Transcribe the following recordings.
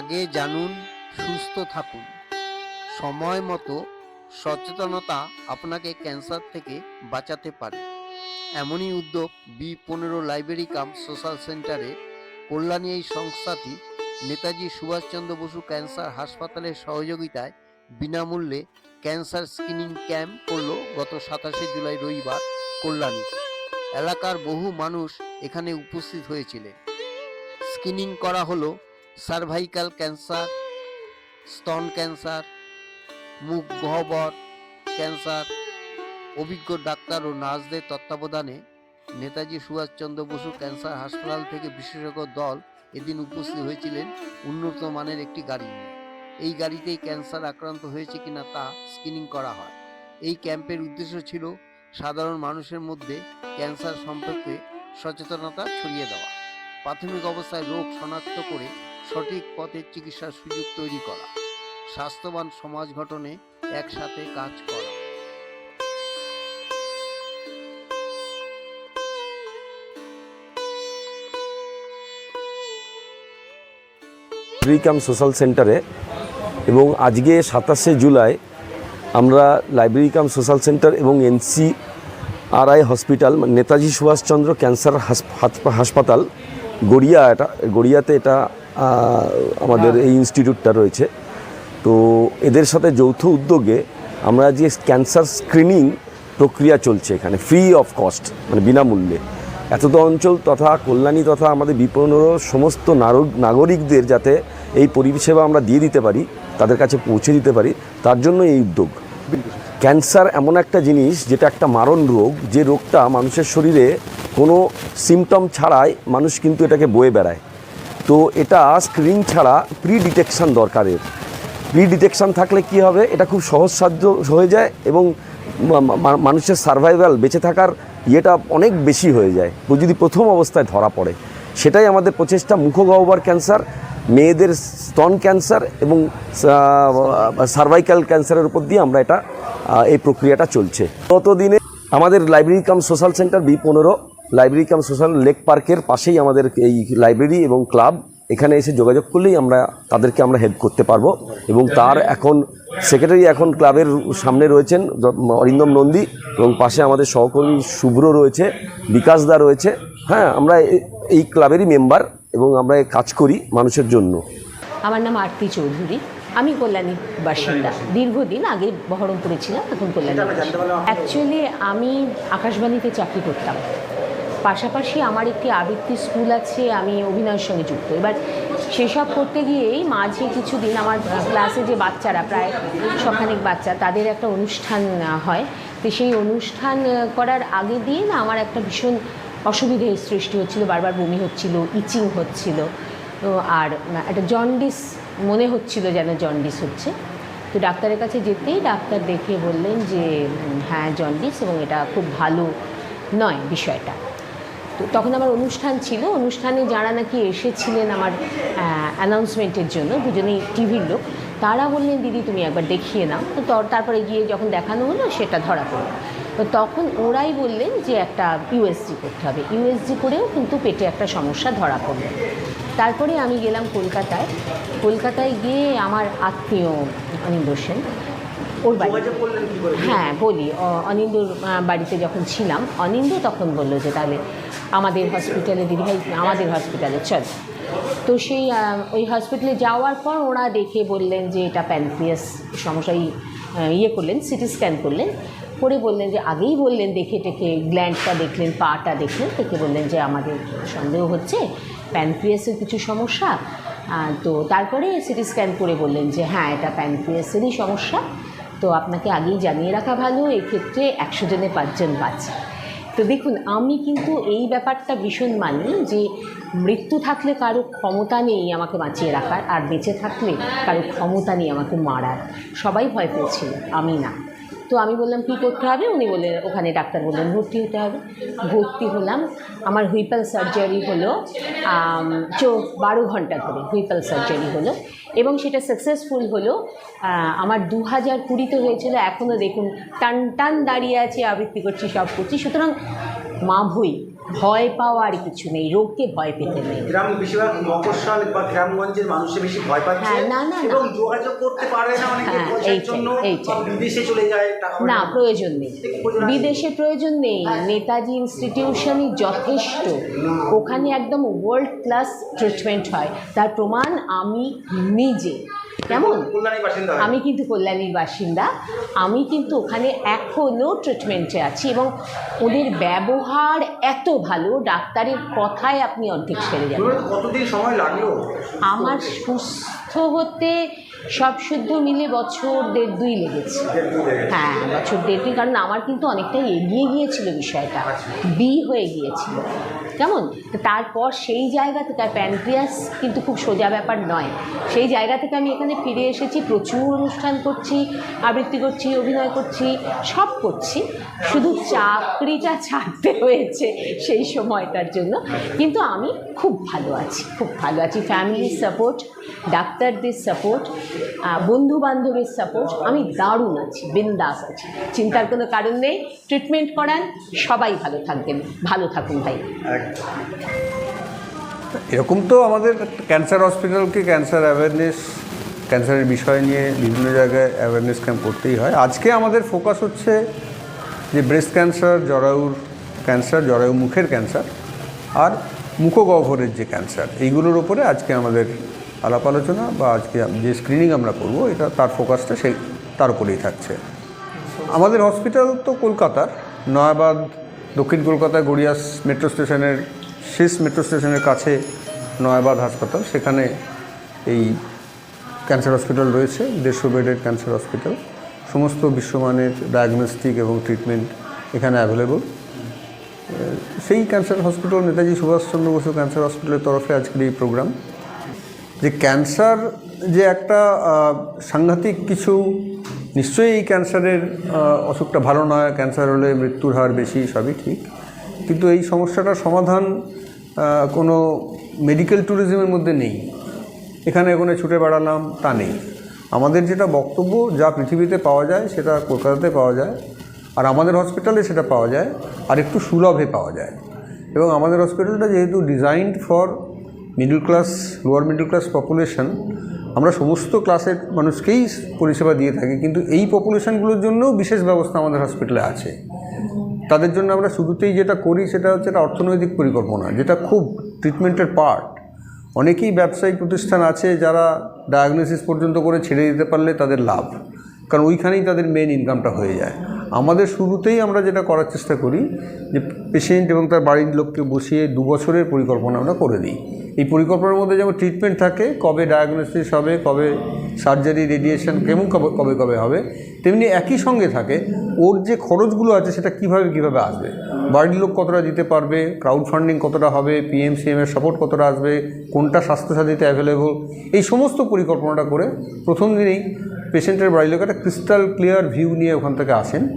আগে জানুন, সুস্থ থাকুন। সময় মতো সচেতনতা আপনাকে ক্যান্সার থেকে বাঁচাতে পারে। এমনই উদ্যোগ বি পনেরো লাইব্রেরি কাম সোশ্যাল সেন্টারে কল্যাণী এই সংস্থাটি নেতাজি সুভাষচন্দ্র বসু ক্যান্সার হাসপাতালের সহযোগিতায় বিনামূল্যে ক্যান্সার স্ক্রিনিং ক্যাম্প করল গত সাতাশে জুলাই রবিবার কল্যাণীতে এলাকার বহু মানুষ এখানে উপস্থিত হয়েছিলেন। স্ক্রিনিং করা হলো সার্ভাইকাল ক্যান্সার, স্তন ক্যান্সার, মুখ গহ্বর ক্যান্সার। অভিজ্ঞ ডাক্তার ও নার্সদের তত্ত্বাবধানে নেতাজি সুভাষচন্দ্র বসু ক্যান্সার হাসপাতাল থেকে বিশেষজ্ঞ দল এদিন উপস্থিত হয়েছিলেন উন্নত মানের একটি গাড়ি নিয়ে। এই গাড়িতেই ক্যান্সার আক্রান্ত হয়েছে কিনা তা স্ক্রিনিং করা হয়। এই ক্যাম্পের উদ্দেশ্য ছিল সাধারণ মানুষের মধ্যে ক্যান্সার সম্পর্কে সচেতনতা ছড়িয়ে দেওয়া। প্রাথমিক অবস্থায় রোগ শনাক্ত করে সঠিক পথে চিকিৎসার সুযোগ তৈরি করা। স্বাস্থ্যবান সমাজ গঠনে একসাথে কাজ করা। লাইব্রেরি কাম সোশ্যাল সেন্টারে এবং আজকে সাতাশে জুলাই আমরা লাইব্রেরি কাম সোশ্যাল সেন্টার এবং NC RI hospital Netaji Subhashchandra cancer হাসপাতাল গড়িয়া এটা গড়িয়াতে এটা আমাদের এই ইনস্টিটিউটটা রয়েছে। তো এদের সাথে যৌথ উদ্যোগে আমরা যে ক্যান্সার স্ক্রিনিং প্রক্রিয়া চলছে এখানে ফ্রি অফ কস্ট মানে বিনামূল্যে। এত এতদ অঞ্চল তথা কল্যাণী তথা আমাদের বিপণর সমস্ত নাগরিকদের যাতে এই পরিষেবা আমরা দিয়ে দিতে পারি তাদের কাছে পৌঁছে দিতে পারি তার জন্য এই উদ্যোগ। ক্যান্সার এমন একটা জিনিস যেটা একটা মারণ রোগ যে রোগটা মানুষের শরীরে কোনো সিমটম ছাড়াই মানুষ কিন্তু এটাকে বয়ে বেড়ায়। তো এটা স্ক্রিনিং ছাড়া প্রি ডিটেকশন দরকারের। প্রি ডিটেকশন থাকলে কি হবে? এটা খুব সহজ সহজসাধ্য হয়ে যায় এবং মানুষের সার্ভাইভাল বেঁচে থাকার ইয়েটা অনেক বেশি হয়ে যায়। যদি প্রথম অবস্থায় ধরা পড়ে, সেটাই আমাদের প্রচেষ্টা মুখগহ্বর ক্যান্সার মেয়েদের স্তন ক্যান্সার এবং সার্ভাইকাল ক্যান্সারের উপর দিয়ে আমরা এটা এই প্রক্রিয়াটা চলছে। ততদিনে আমাদের library cum social centre B পনেরো লাইব্রেরি কাম সোশ্যাল লেক পার্কের পাশেই আমাদের এই লাইব্রেরি এবং ক্লাব এখানে এসে যোগাযোগ করলেই আমরা তাদেরকে আমরা হেল্প করতে পারব। এবং তার এখন সেক্রেটারি এখন ক্লাবের সামনে রয়েছেন, অরিন্দম নন্দী, এবং পাশে আমাদের সহকর্মী শুভ্র রয়েছে, বিকাশ দা রয়েছে। হ্যাঁ আমরা এই ক্লাবেরই মেম্বার এবং আমরা কাজ করি মানুষের জন্য। আমার নাম আরতি চৌধুরী, আমি কল্যাণীর বাসিন্দা। দীর্ঘদিন আগে বহরমপুরে ছিলাম, এখন কল্যাণী। অ্যাকচুয়ালি আমি আকাশবাণীতে চাকরি করতাম। পাশাপাশি আমার একটি আবৃত্তি স্কুল আছে, আমি অভিনয়ের সঙ্গে যুক্ত। এবার সেসব করতে গিয়েই মাঝে কিছুদিন আমার ক্লাসে যে বাচ্চারা, প্রায় সখানেক বাচ্চা, তাদের একটা অনুষ্ঠান হয়। তো সেই অনুষ্ঠান করার আগে দিয়ে না আমার একটা ভীষণ অসুবিধের সৃষ্টি হচ্ছিল, বারবার বমি হচ্ছিল, ইচিং হচ্ছিল। আর একটা জন্ডিস মনে হচ্ছিল যেন জন্ডিস হচ্ছে। তো ডাক্তারের কাছে যেতেই ডাক্তার দেখে বললেন যে হ্যাঁ জন্ডিস এবং এটা খুব ভালো নয় বিষয়টা। তো তখন আমার অনুষ্ঠান ছিল। অনুষ্ঠানে যারা নাকি এসেছিলেন আমার অ্যানাউন্সমেন্টের জন্য, দুজনেই টিভির লোক, তারা বললেন, দিদি, তুমি একবার দেখিয়ে নাও। তো তর- তারপরে গিয়ে যখন দেখানো হলো, সেটা ধরা পড়ল। তো তখন ওরাই বললেন যে একটা ইউএসজি করতে হবে। ইউএসজি করেও কিন্তু পেটে একটা সমস্যা ধরা পড়ল। তারপরে আমি গেলাম কলকাতায়। কলকাতায় গিয়ে আমার আত্মীয় অনিন্দ সেন ওর বাড়ি। হ্যাঁ বলি। অনিন্দুর বাড়িতে যখন ছিলাম অনিন্দু তখন বলল যে তাহলে আমাদের হসপিটালে দিদিভাই আমাদের হসপিটালে চল। তো সেই ওই হসপিটালে যাওয়ার পর ওরা দেখে বললেন যে এটা প্যানক্রিয়াস সমস্যাই ইয়ে করলেন সিটি স্ক্যান করলেন। করে বললেন যে আগেই বললেন দেখে টেকে গ্ল্যান্ডটা দেখলেন পাটা দেখলেন দেখে বললেন যে আমাদের সন্দেহ হচ্ছে প্যানক্রিয়াসের কিছু সমস্যা। তো তারপরে সিটি স্ক্যান করে বললেন যে হ্যাঁ এটা প্যানক্রিয়াসেরই সমস্যা। তো আপনাকে আগেই জানিয়ে রাখা ভালো, এক্ষেত্রে একশো জনে পাঁচজন বাঁচে। তো দেখুন, আমি কিন্তু এই ব্যাপারটা ভীষণ মানি যে মৃত্যু থাকলে কারও ক্ষমতা নেই আমাকে বাঁচিয়ে রাখার, আর বেঁচে থাকলে কারও ক্ষমতা নেই আমাকে মারার। সবাই ভয় পেয়েছিল, আমি না। তো আমি বললাম, কী করতে হবে? উনি বললেন ওখানে ডাক্তার বললেন, ভর্তি হতে হবে। ভর্তি হলাম। আমার হুইপাল সার্জারি হলো চোখ বারো ঘণ্টা ধরে হুইপাল সার্জারি হলো এবং সেটা সাকসেসফুল হলো। আমার দু হাজার কুড়িতে হয়েছিল এখনও দেখুন, টান টান দাঁড়িয়ে আছে, আবৃত্তি করছি, সব করছি। সুতরাং মা ভই ভয় পাওয়ার কিছু নেই রোগকে ভয় পেতে নেই। গ্রাম বেশিরভাগ মফস্বল বা গ্রামগঞ্জের মানুষে বেশি ভয় পাচ্ছে হ্যাঁ, না, না। এবং যোগাযোগ করতে পারে না অনেকে হ্যাঁ, পয়সার জন্য বিদেশে চলে যায় না প্রয়োজন নেই। বিদেশে প্রয়োজন নেই। নেতাজি ইনস্টিটিউশনই যথেষ্ট। ওখানে একদম ওয়ার্ল্ড ক্লাস ট্রিটমেন্ট হয়। তার প্রমাণ আমি নিজে। কেমন। আমি কিন্তু কল্যাণীর বাসিন্দা। আমি কিন্তু ওখানে এখনও ট্রিটমেন্টে আছি এবং ওদের ব্যবহার এত ভালো ডাক্তারের কথায় আপনি অর্ধেক সেরে যাবেন। কতদিন সময় লাগল? আমার সুস্থ হতে সব শুদ্ধ মিলে বছর দেড় দুই লেগেছে। হ্যাঁ বছর দেড় দুই কারণ আমার কিন্তু অনেকটাই এগিয়ে গিয়েছিল বিষয়টা। বি হয়ে গিয়েছিল। কেমন? তারপর সেই জায়গা থেকে আর প্যানক্রিয়াস কিন্তু খুব সোজা ব্যাপার নয়। সেই জায়গা থেকে আমি এখানে ফিরে এসেছি, প্রচুর অনুষ্ঠান করছি, আবৃত্তি করছি, অভিনয় করছি, সব করছি। শুধু চাকরিটা ছাড়তে হয়েছে সেই সময়টার জন্য। কিন্তু আমি খুব ভালো আছি, খুব ভালো আছি। ফ্যামিলির সাপোর্ট ডাক্তারদের সাপোর্ট বন্ধু বান্ধবের সাপোর্ট আমি দারুণ আছি, বিন্দাস আছি। চিন্তার কোনো কারণ নেই। ট্রিটমেন্ট করান, সবাই ভালো থাকবেন। ভালো থাকুন ভাই। এরকম তো আমাদের ক্যান্সার হসপিটালকে ক্যান্সার অ্যাওয়ারনেস ক্যান্সারের বিষয় নিয়ে বিভিন্ন জায়গায় অ্যাওয়ারনেস ক্যাম্প করতেই হয়। আজকে আমাদের ফোকাস হচ্ছে যে ব্রেস্ট ক্যান্সার জরায়ুর ক্যান্সার জরায়ু মুখের ক্যান্সার আর মুখগহ্বরের যে ক্যান্সার এইগুলোর ওপরে আজকে আমাদের আলাপ আলোচনা বা আজকে যে স্ক্রিনিং আমরা করব, এটা তার ফোকাসটা সেই, তার উপরেই থাকছে। আমাদের হসপিটাল তো কলকাতার নয়াবাদ দক্ষিণ কলকাতায় গড়িয়াস মেট্রো স্টেশনের শেষ মেট্রো স্টেশনের কাছে নয়াবাদ হাসপাতাল। সেখানে এই ক্যান্সার হসপিটাল রয়েছে, দেড়শো বেডের ক্যান্সার হসপিটাল সমস্ত বিশ্বমানের ডায়াগনস্টিক এবং ট্রিটমেন্ট এখানে অ্যাভেলেবল সেই cancer hospital Netaji Subhashchandra Basu cancer হসপিটালের তরফে আজকের এই প্রোগ্রাম যে ক্যান্সার যে একটা সাংঘাতিক কিছু নিশ্চয়ই এই ক্যান্সারের অসুখটা ভালো নয়, ক্যান্সার হলে মৃত্যুর হার বেশি, সবই ঠিক। কিন্তু এই সমস্যাটার সমাধান কোনো মেডিকেল ট্যুরিজমের মধ্যে নেই। এখানে ওখানে ছুটে বেড়ালাম, তা নেই। আমাদের যেটা বক্তব্য, যা পৃথিবীতে পাওয়া যায়, সেটা কলকাতাতে পাওয়া যায়, আর আমাদের হসপিটালে সেটা পাওয়া যায়, আর একটু সুলভে পাওয়া যায়। এবং আমাদের হসপিটালটা যেহেতু designed for middle class lower middle class population আমরা সমস্ত ক্লাসের মানুষকেই পরিষেবা দিয়ে থাকি, কিন্তু এই পপুলেশানগুলোর জন্যও বিশেষ ব্যবস্থা আমাদের হসপিটালে আছে। তাদের জন্য আমরা শুরুতেই যেটা করি সেটা হচ্ছে একটা অর্থনৈতিক পরিকল্পনা, যেটা খুব ট্রিটমেন্টের পার্ট অনেকেই ব্যবসায়িক প্রতিষ্ঠান আছে যারা ডায়াগনোসিস পর্যন্ত করে ছেড়ে দিতে পারলে তাদের লাভ, কারণ ওইখানেই তাদের মেন ইনকামটা হয়ে যায়। আমাদের শুরুতেই আমরা যেটা করার চেষ্টা করি যে পেশেন্ট এবং তার বাড়ির লোককে বসিয়ে দু বছরের পরিকল্পনা আমরা করে দিই। এই পরিকল্পনার মধ্যে যেমন ট্রিটমেন্ট থাকে, কবে ডায়াগনোসিস হবে, কবে সার্জারি রেডিয়েশন কেমন কবে কবে কবে হবে, তেমনি একই সঙ্গে থাকে, ওর যে খরচগুলো আছে সেটা কীভাবে কীভাবে আসবে? বাড়ির লোক কতটা দিতে পারবে? ক্রাউড ফান্ডিং কতটা হবে? পিএমসিএম এর সাপোর্ট কতটা আসবে? কোনটা স্বাস্থ্যসাথীতে অ্যাভেলেবল এই সমস্ত পরিকল্পনাটা করে প্রথম দিনেই পেশেন্টের বাড়ির লোক একটা ক্রিস্টাল ক্লিয়ার ভিউ নিয়ে ওখান থেকে আসেন।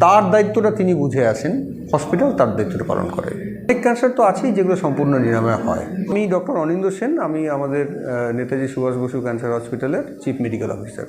তার দায়িত্বটা তিনি বুঝে আসেন। হসপিটাল তার দায়িত্বটা পালন করে। ক্যান্সার তো আছেই, যেগুলো সম্পূর্ণ নিরাময় হয়। আমি ডক্টর অনিন্দ সেন, আমি আমাদের নেতাজি সুভাষ বসু ক্যান্সার হসপিটালের চিফ মেডিকেল অফিসার